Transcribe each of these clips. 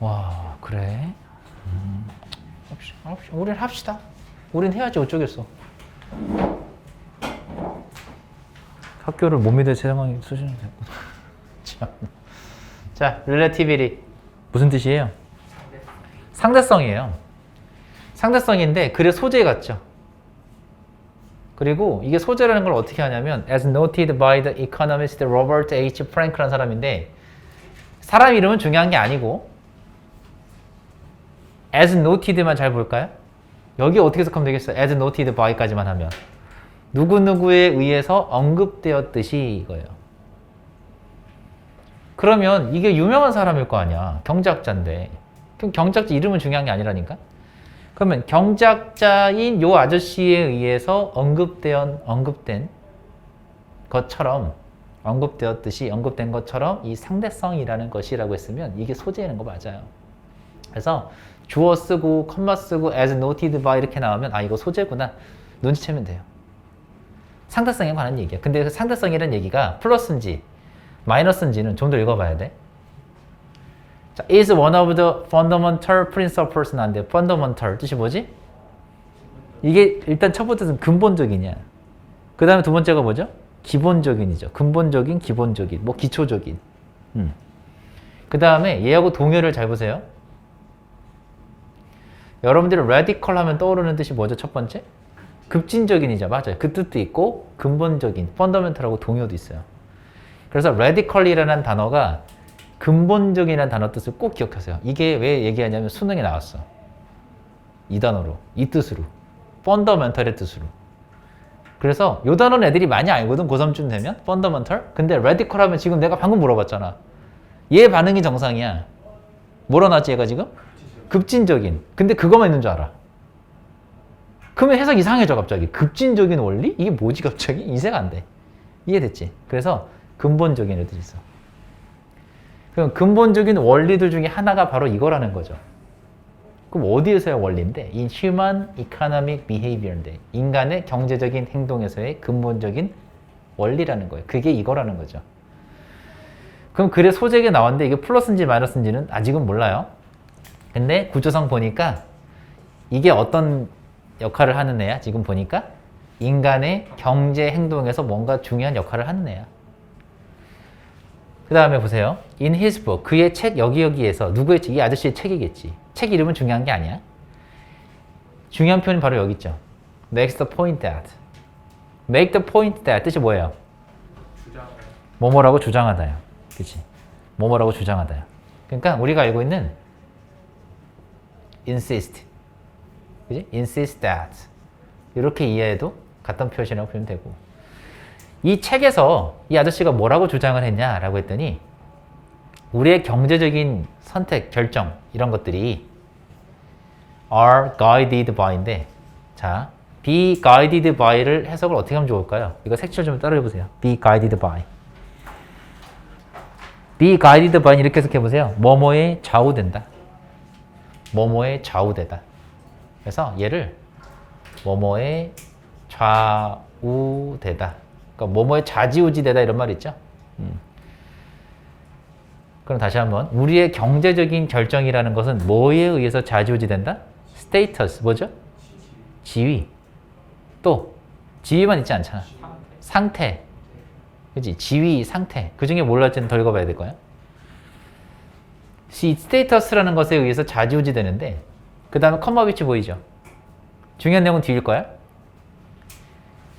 와 그래? 음, 합시다, 합시다. 우린 합시다. 우린 해야지 어쩌겠어. 학교를 못 믿을 세상이 수준이. 참. 자, relativity 무슨 뜻이에요? 상대성이에요. 상대성인데 글의 소재 같죠. 그리고 이게 소재라는 걸 어떻게 하냐면 as noted by the economist Robert H. Frank라는 사람인데 사람 이름은 중요한 게 아니고 as noted만 잘 볼까요? 여기 어떻게 해석하면 되겠어요? as noted by까지만 하면 누구누구에 의해서 언급되었듯이 이거예요. 그러면 이게 유명한 사람일 거 아니야. 경제학자인데. 그럼 경제학자 이름은 중요한 게 아니라니까? 그러면 경제학자인 요 아저씨에 의해서 언급된, 언급된 것처럼 언급되었듯이 언급된 것처럼 이 상대성이라는 것이라고 했으면 이게 소재라는 거 맞아요. 그래서 주어 쓰고 컴마 쓰고 as noted by 이렇게 나오면 아 이거 소재구나 눈치채면 돼요. 상대성에 관한 얘기야. 근데 그 상대성이라는 얘기가 플러스인지 마이너스인지는 좀 더 읽어봐야 돼. 자, is one of the fundamental principles는 안 돼. fundamental 뜻이 뭐지? 이게 일단 첫 번째는 근본적이냐. 그 다음에 두 번째가 뭐죠? 기본적인이죠. 근본적인, 기본적인, 뭐 기초적인. 음. 그 다음에 얘하고 동요를 잘 보세요. 여러분들이 radical 하면 떠오르는 뜻이 뭐죠? 첫 번째? 급진적인이죠. 맞아요. 그 뜻도 있고 근본적인, fundamental하고 동요도 있어요. 그래서 radical이라는 단어가 근본적이라는 단어 뜻을 꼭 기억하세요. 이게 왜 얘기하냐면 수능에 나왔어. 이 단어로, 이 뜻으로. fundamental의 뜻으로. 그래서 요 단어는 애들이 많이 알거든. 고3쯤 되면 fundamental. 근데 radical 하면 지금 내가 방금 물어봤잖아. 얘 반응이 정상이야. 뭐라 나왔지 얘가 지금? 급진적인. 근데 그것만 있는 줄 알아. 그러면 해석 이상해져 갑자기. 급진적인 원리? 이게 뭐지 갑자기? 이해가 안 돼. 이해됐지? 그래서 근본적인 애들이 있어. 그럼 근본적인 원리들 중에 하나가 바로 이거라는 거죠. 그럼 어디에서의 원리인데? In human economic behavior인데 인간의 경제적인 행동에서의 근본적인 원리라는 거예요. 그게 이거라는 거죠. 그럼 글의 소재가 나왔는데 이게 플러스인지 마이너스인지는 아직은 몰라요. 근데 구조상 보니까 이게 어떤 역할을 하는 애야? 지금 보니까 인간의 경제 행동에서 뭔가 중요한 역할을 하는 애야. 그 다음에 보세요. In his book, 그의 책 여기 여기에서 누구의 책? 이 아저씨의 책이겠지. 책 이름은 중요한 게 아니야. 중요한 표현이 바로 여기 있죠. Makes the point that. Make the point that 뜻이 뭐예요? 뭐뭐라고 주장하다요. 그치? 뭐뭐라고 주장하다요. 그러니까 우리가 알고 있는 insist. 그지? insist that. 이렇게 이해해도 같은 표시라고 보면 되고. 이 책에서 이 아저씨가 뭐라고 주장을 했냐라고 했더니 우리의 경제적인 선택, 결정 이런 것들이 are guided by인데 자, be guided by를 해석을 어떻게 하면 좋을까요? 이거 색칠 좀 따라해 보세요. be guided by. be guided by 이렇게 해석해 보세요. 뭐뭐에 좌우된다. 뭐뭐에 좌우되다. 그래서 얘를 뭐뭐에 좌우되다. 그러니까 뭐뭐에 좌지우지되다 이런 말 있죠. 음. 그럼 다시 한번 우리의 경제적인 결정이라는 것은 뭐에 의해서 좌지우지된다? 스테이터스 뭐죠? 지위. 또 지위만 있지 않잖아. 상태. 그지? 지위, 상태. 그 중에 몰랐지는 더 읽어봐야 될 거야. 이 스테이터스라는 것에 의해서 좌지우지 되는데 그 다음에 컴마 위치 보이죠? 중요한 내용은 뒤일 거야.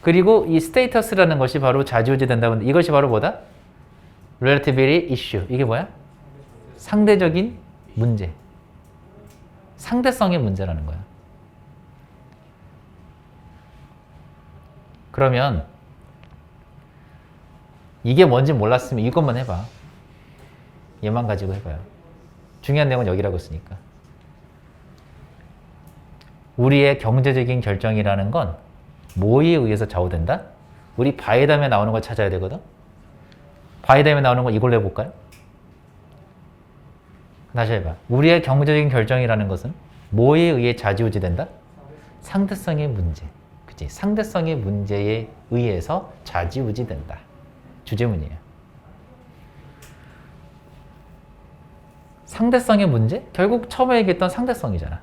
그리고 이 스테이터스라는 것이 바로 좌지우지 된다고 하는데 이것이 바로 뭐다? relativity issue. 이게 뭐야? 상대적인 문제. 상대성의 문제라는 거야. 그러면 이게 뭔지 몰랐으면 이것만 해봐. 얘만 가지고 해봐요. 중요한 내용은 여기라고 했으니까. 우리의 경제적인 결정이라는 건 뭐에 의해서 좌우된다? 우리 바이담에 나오는 걸 찾아야 되거든? 바이담에 나오는 거 이걸로 해볼까요? 다시 해봐. 우리의 경제적인 결정이라는 것은 뭐에 의해 좌지우지 된다? 상대성의 문제. 그치? 상대성의 문제에 의해서 좌지우지 된다. 주제문이에요. 상대성의 문제? 결국 처음에 얘기했던 상대성이잖아.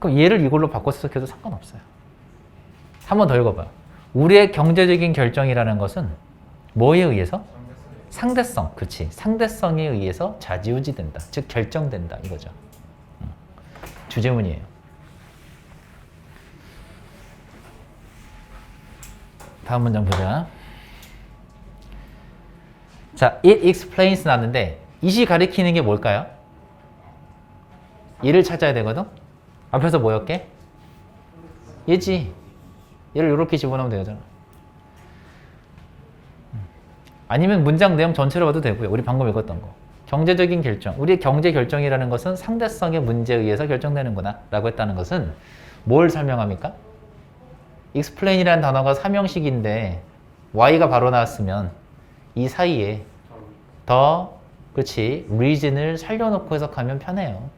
그럼 얘를 이걸로 바꿔 해석해도 상관없어요. 한 번 더 읽어봐. 우리의 경제적인 결정이라는 것은 뭐에 의해서? 상대성. 그렇지. 상대성에 의해서 좌지우지 된다. 즉 결정된다 이거죠. 음. 주제문이에요. 다음 문장 보자. 자, it explains 나왔는데 it이 가리키는 게 뭘까요? 얘를 찾아야 되거든. 앞에서 뭐였게? 얘지. 얘를 이렇게 집어넣으면 되잖아. 음. 아니면 문장 내용 전체로 봐도 되고요. 우리 방금 읽었던 거. 경제적인 결정. 우리의 경제 결정이라는 것은 상대성의 문제에 의해서 결정되는구나. 라고 했다는 것은 뭘 설명합니까? explain이라는 단어가 삼형식인데 y가 바로 나왔으면 이 사이에 더 그렇지 reason을 살려놓고 해석하면 편해요.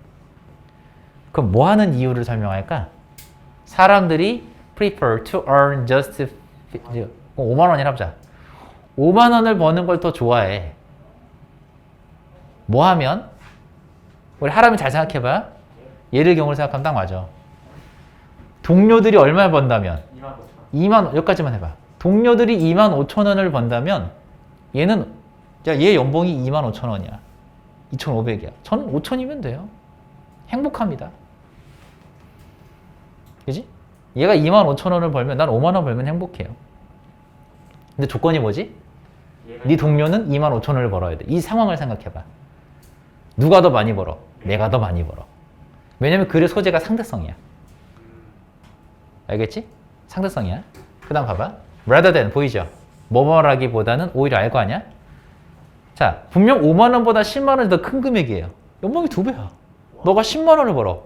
그럼 뭐 하는 이유를 설명할까? 사람들이 prefer to earn just 5만 원이라 보자. 5만 원을 버는 걸 더 좋아해. 뭐 하면? 우리 하람이 잘 생각해봐. 얘를 경우를 생각하면 딱 맞아. 동료들이 얼마 번다면? 2만 원, 여기까지만 해봐. 동료들이 2만 5천 원을 번다면 얘는 야, 얘 연봉이 2만 5천 원이야. 2,500이야. 저는 5천이면 돼요. 행복합니다. 그지? 얘가 2만 5천 원을 벌면 난 5만 원 벌면 행복해요. 근데 조건이 뭐지? 네 동료는 2만 5천 원을 벌어야 돼. 이 상황을 생각해봐. 누가 더 많이 벌어? 내가 더 많이 벌어. 왜냐면 글의 소재가 상대성이야. 알겠지? 상대성이야. 그 다음 봐봐. rather than 보이죠? 뭐뭐라기보다는 오히려 알고 하냐? 자, 분명 5만 원보다 10만 원이 더 큰 금액이에요. 연봉이 두 배야. 너가 10만 원을 벌어.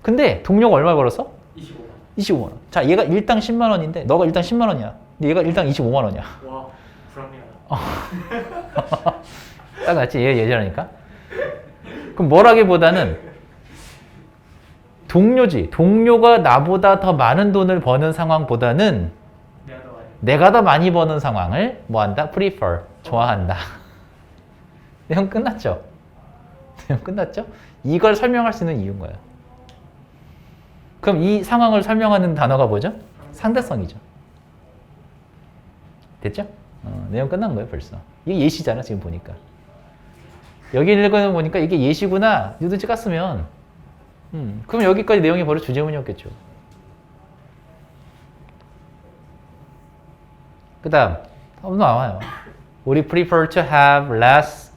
근데 동료가 얼마 벌었어? 25만 25만 원. 자, 얘가 일당 10만 원인데 너가 일당 10만 원이야. 근데 얘가 일당 25만 원이야. 와 불합리하다 딱 맞지? 얘 예전이니까. 그럼 뭐라기보다는 동료지. 동료가 나보다 더 많은 돈을 버는 상황보다는 내가 더 많이 버는 상황을 뭐 한다? prefer. 좋아한다. 내용 끝났죠? 내용 끝났죠? 이걸 설명할 수 있는 이유인 거예요. 그럼 이 상황을 설명하는 단어가 뭐죠? 상대성이죠. 됐죠? 어, 내용 끝난 거예요, 벌써. 이게 예시잖아, 지금 보니까. 여기 읽어 보니까 이게 예시구나. 누드지 깠으면. 음, 그럼 여기까지 내용이 바로 주제문이었겠죠. 그 다음, 또 나와요. 우리 prefer to have less.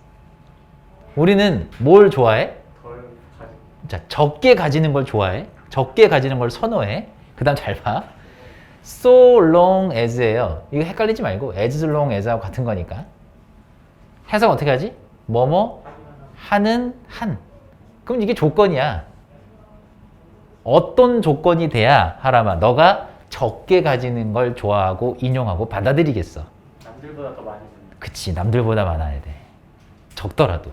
우리는 뭘 좋아해? 덜 가지 자, 적게 가지는 걸 좋아해. 적게 가지는 걸 선호해. 그 다음 잘 봐. so long as예요. 이거 헷갈리지 말고 as long as하고 같은 거니까. 해석 어떻게 하지? 뭐뭐 하는 한. 그럼 이게 조건이야. 어떤 조건이 돼야 하라마 너가 적게 가지는 걸 좋아하고 인용하고 받아들이겠어. 남들보다 더 많이 그치 남들보다 많아야 돼 적더라도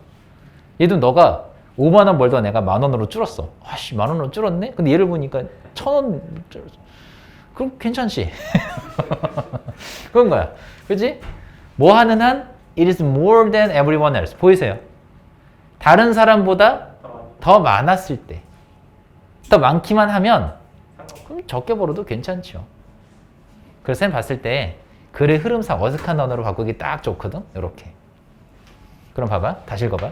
얘도 너가 5만 원 벌던 애가 만 원으로 줄었어 아씨 만 원으로 줄었네 근데 얘를 보니까 천 원 줄었어 그럼 괜찮지 그런 거야 그지 뭐 하는 한 it is more than everyone else 보이세요 다른 사람보다 더 많았을 때 더 많기만 하면 그럼 적게 벌어도 괜찮죠. 그래서 쌤 봤을 때 글의 흐름상 어색한 언어로 바꾸기 딱 좋거든. 이렇게. 그럼 봐봐. 다시 읽어봐.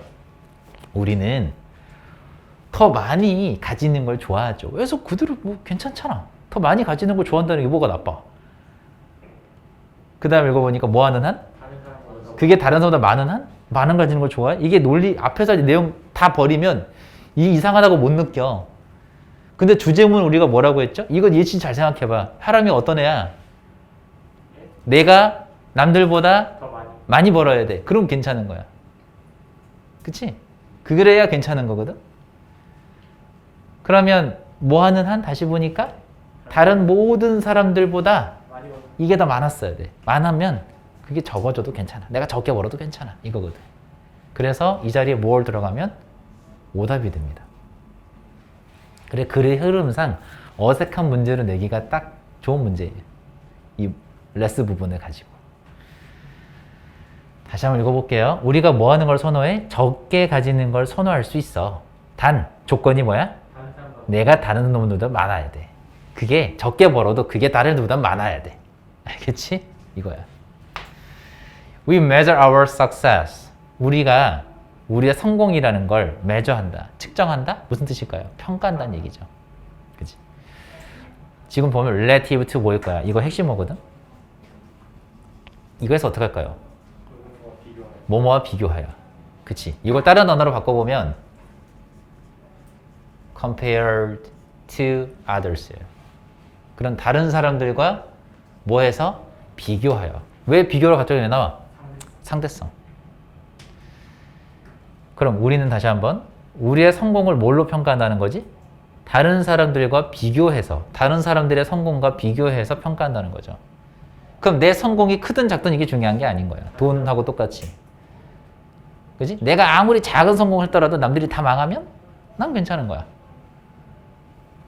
우리는 더 많이 가지는 걸 좋아하죠. 그래서 그대로 뭐 괜찮잖아. 더 많이 가지는 걸 좋아한다는 게 뭐가 나빠? 그 다음 읽어보니까 뭐 하는 한? 그게 다른 사람보다 많은 한? 많은 가지는 걸 좋아해? 이게 논리 앞에서 내용 다 버리면 이 이상하다고 못 느껴. 근데 주제문 우리가 뭐라고 했죠? 이건 예치 잘 생각해봐. 사람이 어떤 애야? 내가 남들보다 더 많이 많이 벌어야 돼. 그럼 괜찮은 거야. 그치? 그래야 괜찮은 거거든? 그러면 뭐 하는 한? 다시 보니까 다른 모든 사람들보다 이게 더 많았어야 돼. 많으면 그게 적어져도 괜찮아. 내가 적게 벌어도 괜찮아. 이거거든. 그래서 이 자리에 뭘 들어가면 오답이 됩니다. 그래 글의 흐름상 어색한 문제를 내기가 딱 좋은 문제예요. 이 레스 부분을 가지고. 다시 한번 읽어볼게요. 우리가 뭐 하는 걸 선호해? 적게 가지는 걸 선호할 수 있어. 단, 조건이 뭐야? 내가 다른 놈보다 많아야 돼. 그게 적게 벌어도 그게 다른 놈보다 많아야 돼. 알겠지? 이거야. We measure our success. 우리가 우리의 성공이라는 걸 measure한다. 측정한다? 무슨 뜻일까요? 평가한다는 얘기죠. 그치? 지금 보면 relative to 뭐일 거야? 이거 핵심어거든? 이거에서 어떻게 할까요? 뭐뭐와 비교하여. 그치? 이걸 다른 언어로 바꿔보면 compared to others예요. 그런 다른 사람들과 뭐 해서 비교하여. 왜 비교를 갑자기 나와? 상대성. 그럼 우리는 다시 한번 우리의 성공을 뭘로 평가한다는 거지? 다른 사람들과 비교해서 다른 사람들의 성공과 비교해서 평가한다는 거죠. 그럼 내 성공이 크든 작든 이게 중요한 게 아닌 거야. 돈하고 똑같이. 그지? 내가 아무리 작은 성공을 했더라도 남들이 다 망하면 난 괜찮은 거야.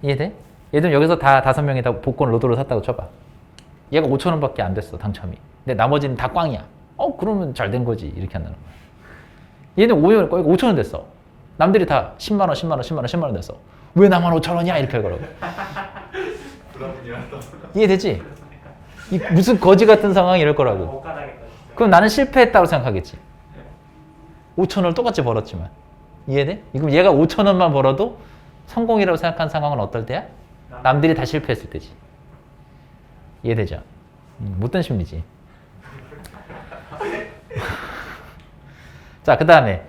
이해돼? 예를 여기서 다 다섯 명이 다 복권 로또를 샀다고 쳐봐. 얘가 5천 원밖에 안 됐어 당첨이. 근데 나머지는 다 꽝이야. 어 그러면 잘 된 거지 이렇게 한다는 거야. 얘는 5천 원, 5천 원 됐어. 남들이 다 10만 원, 10만 원, 10만 원, 10만 원 됐어. 왜 나만 5천 원이야 이렇게 할 거라고. 이해되지? 이 무슨 거지 같은 상황이 이럴 거라고. 진짜 그럼 나는 실패했다고 생각하겠지. 5천 원을 똑같이 벌었지만 이해돼? 그럼 얘가 5천 원만 벌어도 성공이라고 생각한 상황은 어떨 때야? 남들이 다 실패했을 때지. 이해되죠? 음, 못된 심리지. 자, 그 다음에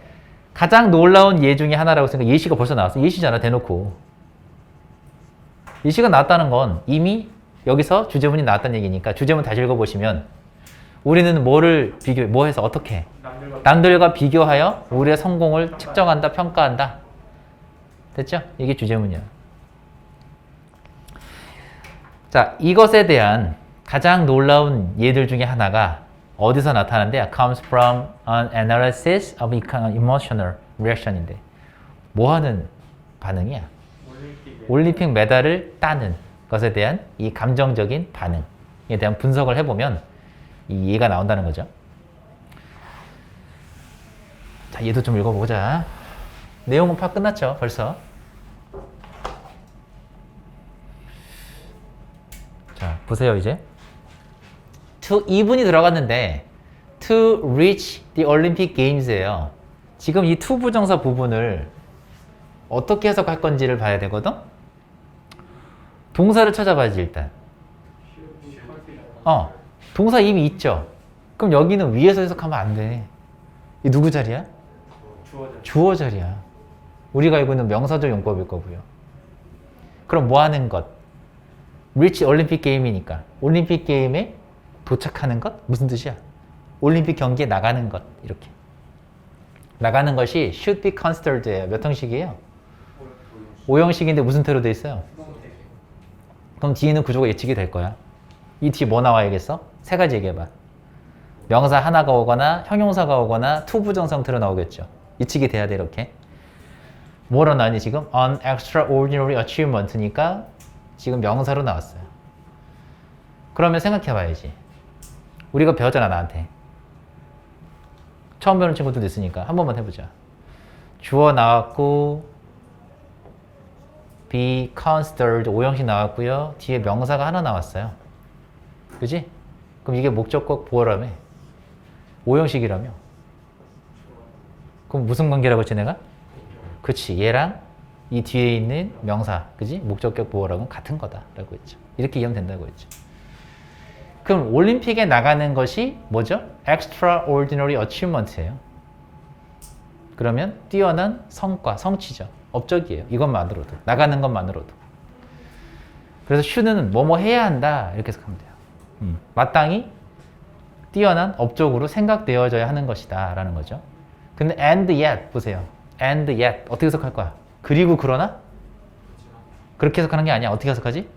가장 놀라운 예 중에 하나라고 생각. 예시가 벌써 나왔어. 예시잖아, 대놓고. 예시가 나왔다는 건 이미 여기서 주제문이 나왔다는 얘기니까 주제문 다시 읽어보시면 우리는 뭐를 비교, 뭐 해서 어떻게 해? 남들과 비교하여 우리의 성공을 측정한다, 평가한다. 됐죠? 이게 주제문이야. 자, 이것에 대한 가장 놀라운 예들 중에 하나가 어디서 나타나는데 comes from an analysis of emotional reaction인데 뭐 하는 반응이야? 올림픽 메달을 따는 것에 대한 이 감정적인 반응에 대한 분석을 해보면 이 예가 나온다는 거죠. 자, 얘도 좀 읽어보자. 내용은 파 끝났죠, 벌써. 자, 보세요, 이제. to 2분이 들어갔는데 to reach the Olympic Games예요. 지금 이 to 부정사 부분을 어떻게 해석할 건지를 봐야 되거든? 동사를 찾아봐야지, 일단. 어, 동사 이미 있죠? 그럼 여기는 위에서 해석하면 안 돼. 이 누구 자리야? 주어져 주어 자리야. 우리가 알고 있는 명사적 용법일 거고요. 그럼 뭐 하는 것? 리치 올림픽 게임이니까. 올림픽 게임에 도착하는 것? 무슨 뜻이야? 올림픽 경기에 나가는 것. 이렇게. 나가는 것이 should be considered예요. 몇 형식이에요? 5형식인데 무슨 태로 돼 있어요? 그럼 뒤에는 구조가 예측이 될 거야. 이 뒤에 뭐 나와야겠어? 세 가지 얘기해봐. 명사 하나가 오거나 형용사가 오거나 투부정사 형태로 나오겠죠. 예측이 돼야 돼 이렇게. 뭐로 나니 지금? An extraordinary achievement니까 지금 명사로 나왔어요. 그러면 생각해봐야지. 우리가 배웠잖아 나한테. 처음 배우는 친구들도 있으니까 한 번만 해보자. 주어 나왔고 be considered 오형식 나왔고요. 뒤에 명사가 하나 나왔어요. 그지? 그럼 이게 목적격 보어라며. 오형식이라며. 그럼 무슨 관계라고 했지 내가? 그치 얘랑 이 뒤에 있는 명사 그지? 목적격 보어랑은 같은 거다라고 했죠. 이렇게 이해하면 된다고 했죠. 그럼 올림픽에 나가는 것이 뭐죠? extraordinary achievement예요. 그러면 뛰어난 성과, 성취죠. 업적이에요. 이것만으로도 나가는 것만으로도. 그래서 should는 뭐뭐 해야 한다 이렇게 해석하면 돼요. 음, 마땅히 뛰어난 업적으로 생각되어져야 하는 것이다 라는 거죠. 근데 and yet 보세요. and yet 어떻게 해석할 거야? 그리고 그러나 그렇게 해석하는 게 아니야. 어떻게 해석하지?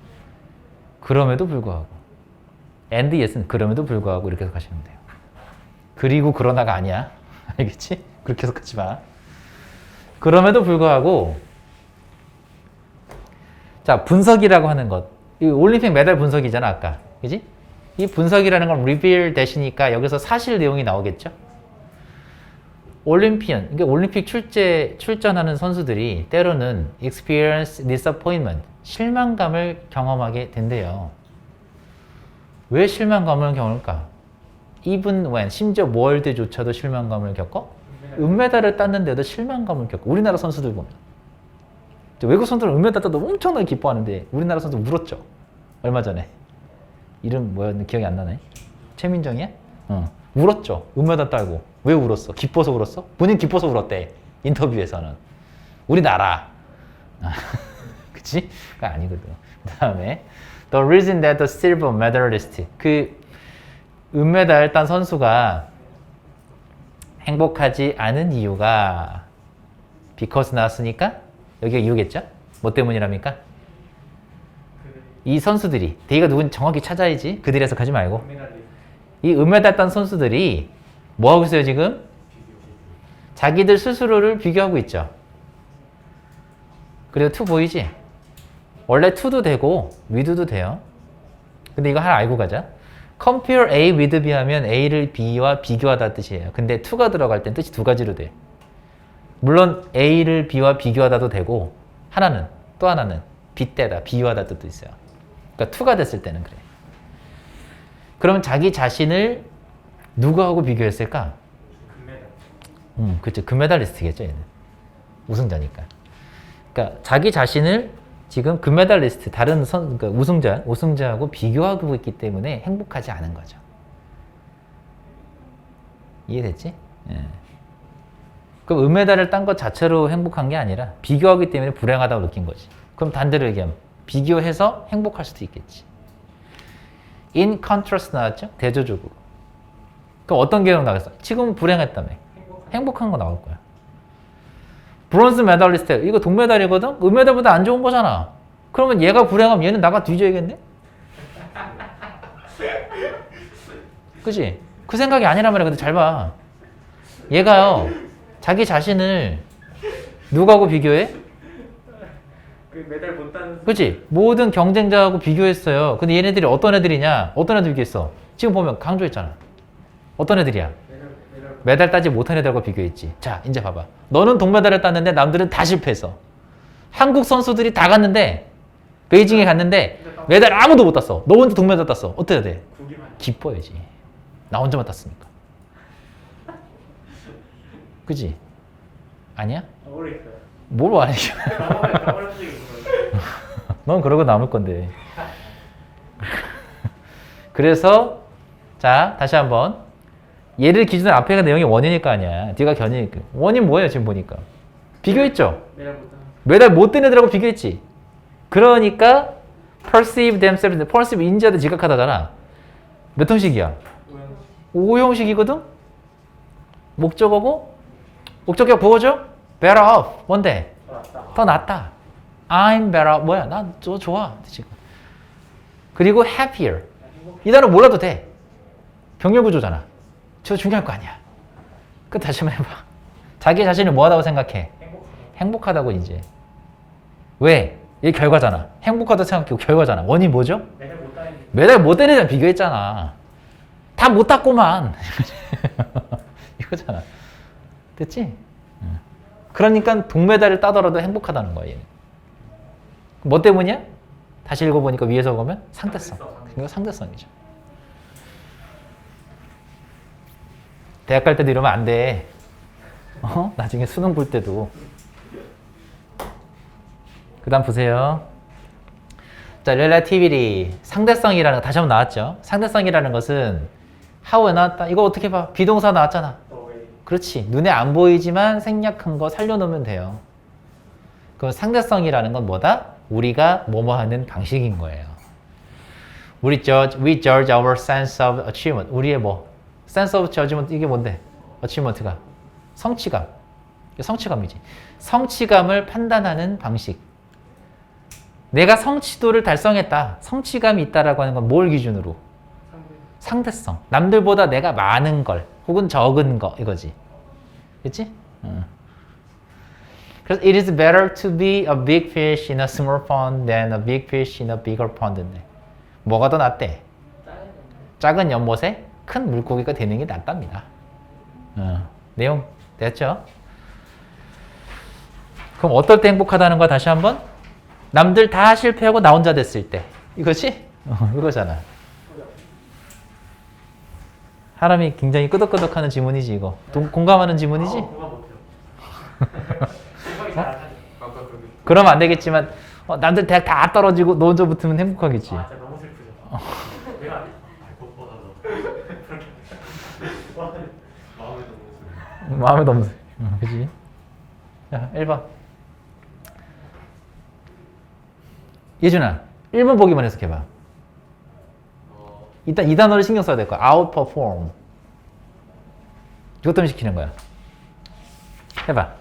그럼에도 불구하고 and yet은 그럼에도 불구하고 이렇게 해석하시면 돼요. 그리고 그러나가 아니야. 알겠지? 그렇게 해석하지 마. 그럼에도 불구하고 자 분석이라고 하는 것, 이 올림픽 메달 분석이잖아 아까, 그지? 이 분석이라는 건 reveal 대시니까 여기서 사실 내용이 나오겠죠? 올림피언, 그러니까 올림픽 출제 출전하는 선수들이 때로는 experience disappointment, 실망감을 경험하게 된대요. 왜 실망감을 겪을까? even when 심지어 월드조차도 실망감을 겪어? 은메달을 땄는데도 실망감을 겪고 우리나라 선수들 보면 저 외국 선수들은 은메달 따도 엄청나게 기뻐하는데 우리나라 선수 울었죠 얼마 전에 이름 뭐였는지 기억이 안 나네 최민정이야? 어 울었죠 은메달 딸고 왜 울었어? 기뻐서 울었어? 본인 기뻐서 울었대 인터뷰에서는 우리나라 아, 그치? 그거 아니거든 그 다음에 The reason that the silver medalist 그 은메달 딴 선수가 행복하지 않은 이유가 because 나왔으니까 여기가 이유겠죠? 뭐 때문이랍니까? 그이 선수들이 대기가 누군지 정확히 찾아야지 그들에서 가지 말고 이 은메달 딴 선수들이 뭐 하고 있어요 지금? 자기들 스스로를 비교하고 있죠. 그리고 투 보이지? 원래 투도 되고 위드도 돼요. 근데 이거 하나 알고 가자. compare A with B 하면 A를 B와 비교하다 뜻이에요. 근데 to가 들어갈 땐 뜻이 두 가지로 돼. 물론 A를 B와 비교하다도 되고 하나는 또 하나는 빗대다 비유하다 뜻도 있어요. 그러니까 to가 됐을 때는 그래. 그럼 자기 자신을 누구하고 비교했을까? 금메달 음, 그렇죠. 금메달리스트겠죠, 얘는. 우승자니까. 그러니까 자기 자신을 지금 금메달리스트, 다른 선, 그러니까 우승자, 우승자하고 비교하고 있기 때문에 행복하지 않은 거죠. 이해됐지? 예. 그럼 은메달을 딴 것 자체로 행복한 게 아니라 비교하기 때문에 불행하다고 느낀 거지. 그럼 반대로 얘기하면 비교해서 행복할 수도 있겠지. in contrast 나왔죠? 대조적으로. 그럼 어떤 경우 나겠어? 지금 불행했다며. 행복한 행복한 거 나올 거야. 브론즈 메달리스트 이거 동메달이거든. 은메달보다 안 좋은 거잖아. 그러면 얘가 불행하면 얘는 나가 뒤져야겠네. 그지? 그 생각이 아니란 말이야. 근데 잘 봐. 얘가요. 자기 자신을 누구하고 비교해? 그 메달 못 따는 그치? 모든 경쟁자하고 비교했어요. 근데 얘네들이 어떤 애들이냐? 어떤 애들 비교했어? 지금 보면 강조했잖아. 어떤 애들이야? 메달 따지 못한 애들과 비교했지. 자, 이제 봐봐. 너는 동메달을 땄는데 남들은 다 실패했어. 한국 선수들이 다 갔는데 베이징에 갔는데 메달 아무도 못 땄어. 너 혼자 동메달 땄어. 어때야 돼? 기뻐야지. 나 혼자만 땄으니까. 그지? 아니야? 뭘 아니야? 넌 그러고 남을 건데. 그래서 자 다시 한번 얘를 기준으로 앞에가 내용이 거 아니야. 뒤가 견이니까. 원인 뭐예요 지금 보니까? 비교했죠. 메달 못 매달 못된 애들하고 비교했지. 그러니까 perceive themselves, perceive 인지하다 지각하다잖아. 몇 형식이야? 우연 5형식이거든? 목적어고 목적격 보호죠? better off. 뭔데? 더 낫다. I'm better. 뭐야? 난 저 좋아. 지금. 그리고 happier. 이 단어 몰라도 돼. 병렬 구조잖아. 저 중요할 거 아니야. 그 다시 한번 해봐. 자기 자신을 뭐하다고 생각해? 행복하다 행복하다고 이제. 왜? 이게 결과잖아. 행복하다고 생각하고 결과잖아. 원인 뭐죠? 메달 못게 매달 못 애랑 비교했잖아. 다못 땄구만. 이거잖아. 됐지? 응. 그러니까 동메달을 따더라도 행복하다는 거야, 얘는. 뭐 때문이야? 다시 읽어보니까 위에서 보면 상대성. 이거 상대성이죠. 대학 갈 때도 이러면 안 돼. 어? 나중에 수능 볼 때도. 그 다음 보세요. 자, relativity. 상대성이라는 거 다시 한번 나왔죠. 상대성이라는 것은 how에 나왔다. 이거 어떻게 봐? 비동사 나왔잖아. 그렇지. 눈에 안 보이지만 생략한 거 살려놓으면 돼요. 그럼 상대성이라는 건 뭐다? 우리가 뭐뭐 하는 방식인 거예요. 우리 judge, we judge our sense of achievement. 우리의 뭐? Sense of judgment 이게 뭔데? achievement가 성취감. 성취감이지. 성취감을 판단하는 방식. 내가 성취도를 달성했다. 성취감이 있다라고 하는 건 뭘 기준으로? 상대 상대성. 남들보다 내가 많은 걸 혹은 적은 거 이거지. 그렇지? 응. 그래서 it is better to be a big fish in a small pond than a big fish in a bigger pond. 네. 뭐가 더 낫대? 작은 연못에 큰 물고기가 되는 게 낫답니다. 어. 내용 됐죠? 그럼 어떨 때 행복하다는 거야 다시 한번? 남들 다 실패하고 나 혼자 됐을 때 이거지? 어, 이거잖아 사람이 굉장히 끄덕끄덕하는 지문이지 이거 동- 공감하는 지문이지? 어. 아까 그 그러면 안 되겠지만 어, 남들 대학 다 떨어지고 너 혼자 붙으면 행복하겠지 아, 진짜 너무 슬프죠. 내가 안 해? 아, 그것보다 너. 마음에 너무 마음에 너무 응, 그지? 자 1번. 예준아 1번 보기만 해석해봐. 어, 일단 이 단어를 신경 써야 될 거야. Outperform. 이것 때문에 시키는 거야. 해봐.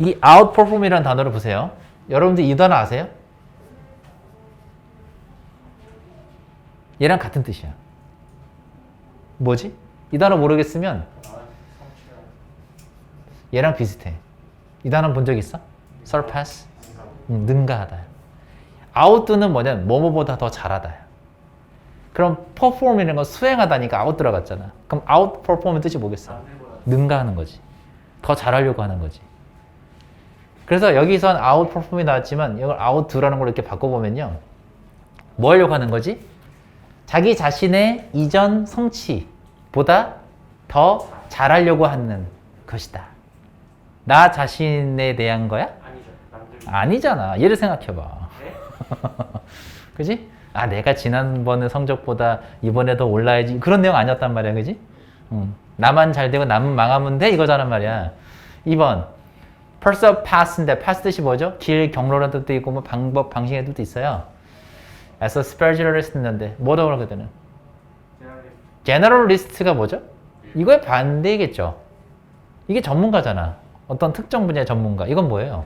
이 outperform이라는 단어를 보세요. 여러분들 이 단어 아세요? 얘랑 같은 뜻이야 뭐지? 이 단어 모르겠으면 얘랑 비슷해. 이 단어 본 적 있어? surpass? 음, 능가하다 out도는 뭐냐면 뭐뭐보다 더 잘하다 그럼 perform이라는 건 수행하다니까 out 들어갔잖아. 그럼 outperform의 뜻이 뭐겠어? 능가하는 거지. 더 잘하려고 하는 거지. 그래서 여기선 outperform이 나왔지만 이걸 out도라는 걸 이렇게 바꿔보면요. 뭐 하려고 하는 거지? 자기 자신의 이전 성취보다 더 잘하려고 하는 것이다 나 자신에 대한 거야? 아니죠. 남들. 아니잖아 얘를 생각해봐 네? 그지? 아 내가 지난번에 성적보다 이번에 더 올라야지 그런 내용 아니었단 말이야 그지? 응. 나만 잘 되고 남은 망하면 돼 이거잖아 말이야 2번 perso pass인데 pass 뜻이 뭐죠? 길 경로라는 뜻도 있고 뭐 방법 방식의 뜻도 있어요 as a specialist 했는데 뭐라고 제가 generalist가 뭐죠? 이거의 반대겠죠 이게 전문가잖아 어떤 특정 분야의 전문가 이건 뭐예요?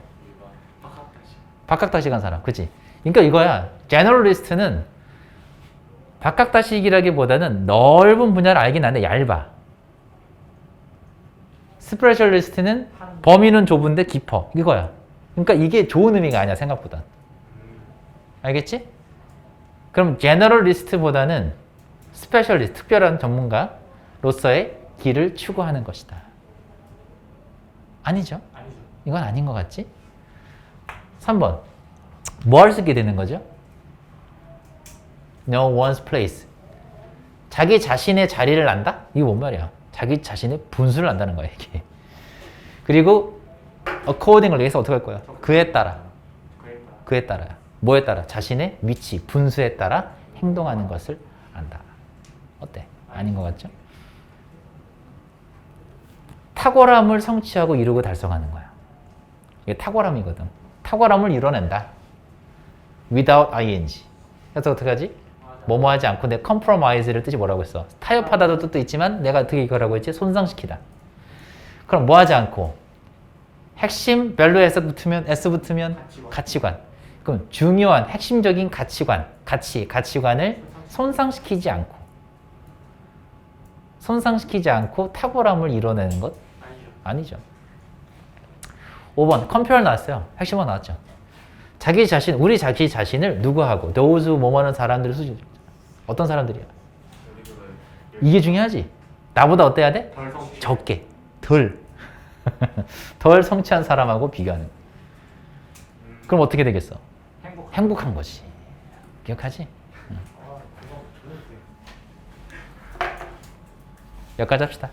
박학다식한 사람, 그치? 그러니까 이거야. 제너럴리스트는 박학다식이라기보다는 넓은 분야를 알긴 하는데 얇아. 스페셜리스트는 범위는 좁은데 깊어. 이거야. 그러니까 이게 좋은 의미가 아니야 생각보다. 알겠지? 그럼 제너럴리스트보다는 스페셜리스트, 특별한 전문가로서의 길을 추구하는 것이다. 아니죠? 아니죠. 이건 아닌 것 같지? 3번. 뭘 쓰게 되는 거죠? Know one's place. 자기 자신의 자리를 안다? 이게 뭔 말이야? 자기 자신의 분수를 안다는 거야, 이게. 그리고 accordingly 해서 어떻게 할 거야? 그에 따라. 그에 따라. 뭐에 따라? 자신의 위치, 분수에 따라 행동하는 것을 안다. 어때? 아닌 것 같죠? 탁월함을 성취하고 이루고 달성하는 거야. 이게 탁월함이거든. 탁월함을 이뤄낸다. without ing. 그래서 어떻게 하지? 뭐뭐 하지 않고 내 compromise를 뜻이 뭐라고 했어? 타협하다도 뜻도 있지만 내가 어떻게 이거라고 했지? 손상시키다. 그럼 뭐 하지 않고 핵심 밸류 S 붙으면 S 붙으면 가치관. 가치관. 그럼 중요한 핵심적인 가치관, 가치, 가치관을 손상시키지 않고 손상시키지 않고 탁월함을 이뤄내는 것 아니죠. 아니죠. 5번 컴페어 나왔어요. 핵심어 나왔죠. 자기 자신, 우리 자기 자신을 누구하고 those 뭐뭐하는 사람들을 수준 어떤 사람들이야? 이게 중요하지. 나보다 어때야 돼? 덜. 적게, 덜, 덜 성취한 사람하고 비교하는. 그럼 어떻게 되겠어? 행복. 행복한 거지. 기억하지? 아, 그거 좋은데. 여기까지 합시다.